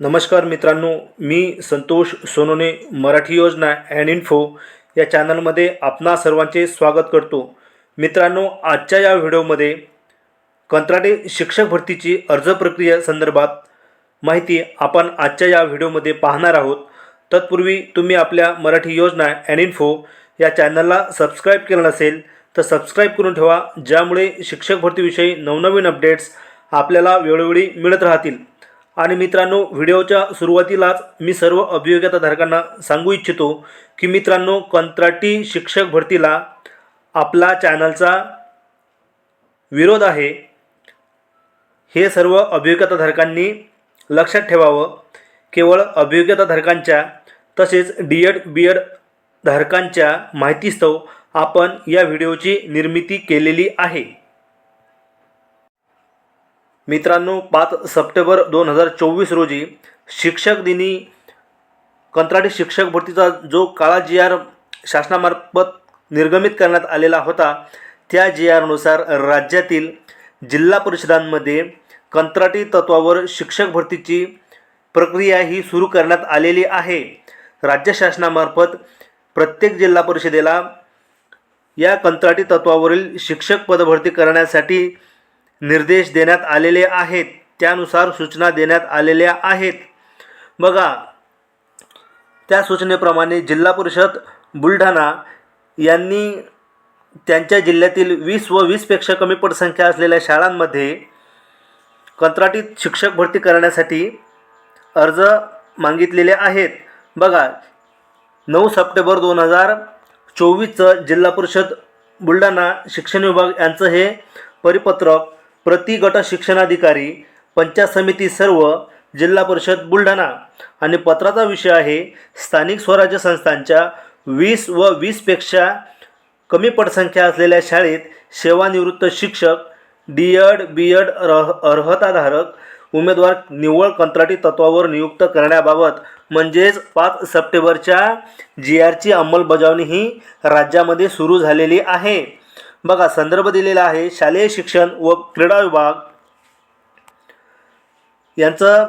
नमस्कार मित्रांनो मी संतोष सोनोने मराठी योजना अँड इन्फो या चॅनलमध्ये आपणा सर्वांचे स्वागत करतो. मित्रांनो आजच्या या व्हिडिओमध्ये कंत्राटी शिक्षक भरतीची अर्ज प्रक्रिया संदर्भात माहिती आपण आजच्या या व्हिडिओमध्ये पाहणार आहोत. तत्पूर्वी तुम्ही आपल्या मराठी योजना अँड इन्फो या चॅनलला सबस्क्राईब केलं नसेल तर सबस्क्राईब करून ठेवा ज्यामुळे शिक्षक भरतीविषयी नवनवीन अपडेट्स आपल्याला वेळोवेळी मिळत राहतील. आणि मित्रांनो व्हिडिओच्या सुरुवातीलाच मी सर्व अभियोग्यताधारकांना सांगू इच्छितो की मित्रांनो कंत्राटी शिक्षक भरतीला आपला चॅनलचा विरोध आहे. हे सर्व अभियोग्यताधारकांनी लक्षात ठेवावं. केवळ अभियोग्यताधारकांच्या तसेच डी एड बी एड धारकांच्या माहितीस्तव आपण या व्हिडिओची निर्मिती केलेली आहे. मित्रांनो पाच सप्टेंबर दोन हजार चोवीस रोजी शिक्षक दिनी कंत्राटी शिक्षक भरतीचा जो काळा जी आर शासनामार्फत निर्गमित करण्यात आलेला होता त्या जी आरनुसार राज्यातील जिल्हा परिषदांमध्ये कंत्राटी तत्वावर शिक्षक भरतीची प्रक्रिया ही सुरू करण्यात आलेली आहे. राज्य शासनामार्फत प्रत्येक जिल्हा परिषदेला या कंत्राटी तत्वावरील शिक्षक पदभरती करण्यासाठी निर्देश देण्यात आलेले आहेत. त्यानुसार सूचना देण्यात आलेल्या आहेत. बघा त्या सूचनेप्रमाणे जिल्हा परिषद बुलढाणा यांनी त्यांच्या जिल्ह्यातील वीस व वीसपेक्षा कमी पटसंख्या असलेल्या शाळांमध्ये कंत्राटीत शिक्षक भरती करण्यासाठी अर्ज मागितलेले आहेत. बघा नऊ सप्टेंबर दोन हजार चोवीसचं जिल्हा परिषद बुलढाणा शिक्षण विभाग यांचं हे परिपत्रक प्रति गट शिक्षणाधिकारी पंचायत समिती सर्व जिल्हा परिषद बुलढाणा. आणि पत्राचा विषय आहे स्थानिक स्वराज्य संस्थांच्या वीस व वीसपेक्षा कमी पटसंख्या असलेल्या शाळेत सेवानिवृत्त शिक्षक डी एड बी एड रह अर्हताधारक उमेदवार निव्वळ कंत्राटी तत्वावर नियुक्त करण्याबाबत म्हणजेच पाच सप्टेंबरच्या जी आरची अंमलबजावणी ही राज्यामध्ये सुरू झालेली आहे. बघा संदर्भ दिलेला आहे. शालेय शिक्षण व क्रीडा विभाग यांचा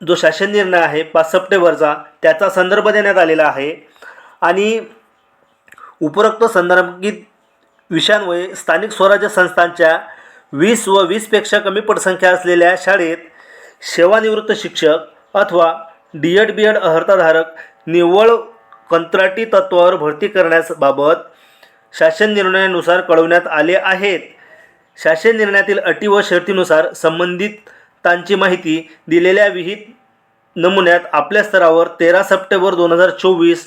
जो शासन निर्णय आहे पाच सप्टेंबरचा त्याचा संदर्भ देण्यात आलेला आहे. आणि उपरोक्त संदर्भित विषयांमुळे स्थानिक स्वराज्य संस्थांच्या वीस व वीसपेक्षा कमी पटसंख्या असलेल्या शाळेत सेवानिवृत्त शिक्षक अथवा डी एड बी एड अर्हताधारक निव्वळ कंत्राटी तत्वावर भरती करण्यासबाबत शासन निर्णयानुसार कळवण्यात आले आहेत. शासन निर्णयातील अटी व शर्तीनुसार संबंधितांची माहिती दिलेल्या विहित नमुन्यात आपल्या स्तरावर तेरा सप्टेंबर दोन हजार चोवीस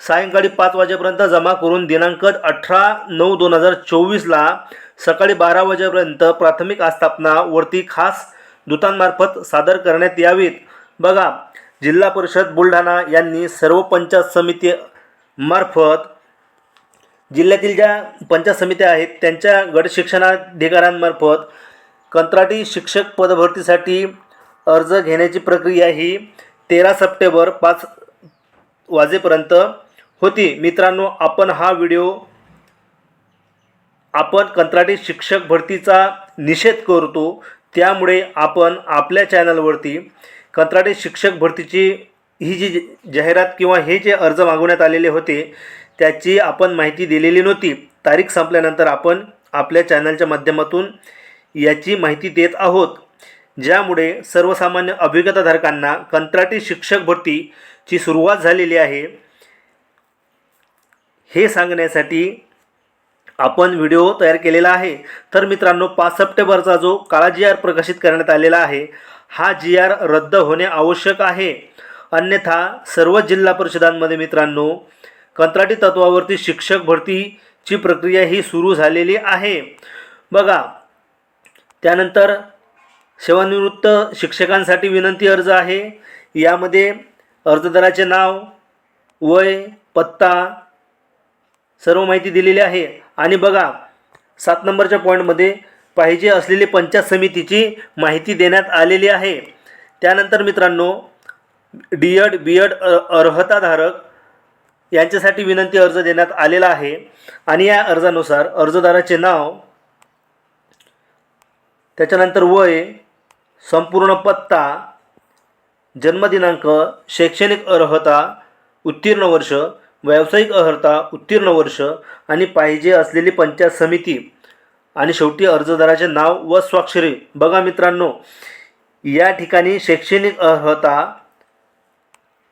सायंकाळी पाच वाजेपर्यंत जमा करून दिनांक अठरा नऊ दोन हजार चोवीसला सकाळी बारा वाजेपर्यंत प्राथमिक आस्थापनावरती खास दूतांमार्फत सादर करण्यात यावीत. बघा जिल्हा परिषद बुलढाणा यांनी सर्व पंचायत समिती मार्फत जिल्ह्यातील ज्या पंचायत समित्या आहेत त्यांच्या गट शिक्षणाधिकाऱ्यांमार्फत कंत्राटी शिक्षक पदभरतीसाठी अर्ज घेण्याची प्रक्रिया ही तेरा सप्टेंबर पाच वाजेपर्यंत होती. मित्रांनो आपण हा व्हिडिओ आपण कंत्राटी शिक्षक भरतीचा निषेध करतो. त्यामुळे आपण आपल्या चॅनलवरती कंत्राटी शिक्षक भरतीची ही जी जाहिरात किंवा हे जे अर्ज मागवण्यात आलेले होते त्याची आपण माहिती दिलेली नव्हती. तारीख संपल्यानंतर आपण आपल्या चॅनलच्या माध्यमातून याची माहिती देत आहोत. ज्यामुळे सर्वसामान्य अभिज्ञताधारकांना कंत्राटी शिक्षक भरतीची सुरुवात झालेली आहे. हे सांगण्यासाठी आपण व्हिडिओ तयार केलेला आहे. तर मित्रांनो पाच सप्टेंबरचा जो काळा जी आर प्रकाशित करण्यात आलेला आहे हा जी आर रद्द होणे आवश्यक आहे. अन्यथा सर्व जिल्हा परिषदांमध्ये मित्रांनो कंत्राटी तत्वावरती शिक्षक भरतीची प्रक्रिया ही सुरू झालेली आहे. बघा त्यानंतर सेवानिवृत्त शिक्षकांसाठी विनंती अर्ज आहे. यामध्ये अर्जदाराचे नाव वय पत्ता सर्व माहिती दिलेली आहे. आणि बघा सात नंबरच्या पॉईंटमध्ये पाहिजे असलेली पंचायत समितीची माहिती देण्यात आलेली आहे. त्यानंतर मित्रांनो डी एड बी एड अर्हताधारक यांच्यासाठी विनंती अर्ज देण्यात आलेला आहे. आणि या अर्जानुसार अर्जदाराचे नाव त्याच्यानंतर वय संपूर्ण पत्ता जन्मदिनांक शैक्षणिक अर्हता उत्तीर्ण वर्ष व्यावसायिक अर्हता उत्तीर्ण वर्ष आणि पाहिजे असलेली पंचायत समिती आणि शेवटी अर्जदाराचे नाव व स्वाक्षरी. बघा मित्रांनो या ठिकाणी शैक्षणिक अर्हता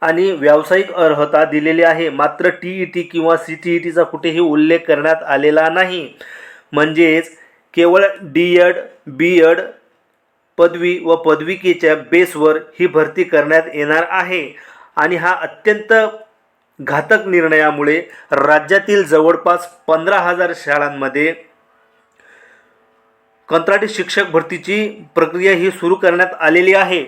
आणि व्यावसायिक अर्हता दिलेली आहे. मात्र टी ई टी किंवा सी टी ई टीचा कुठेही उल्लेख करण्यात आलेला नाही. म्हणजेच केवळ डी एड बी एड पदवी व पदविकेच्या बेसवर ही भरती करण्यात येणार आहे. आणि हा अत्यंत घातक निर्णयामुळे राज्यातील जवळपास पंधरा हजार शाळांमध्ये कंत्राटी शिक्षक भरतीची प्रक्रिया ही सुरू करण्यात आलेली आहे.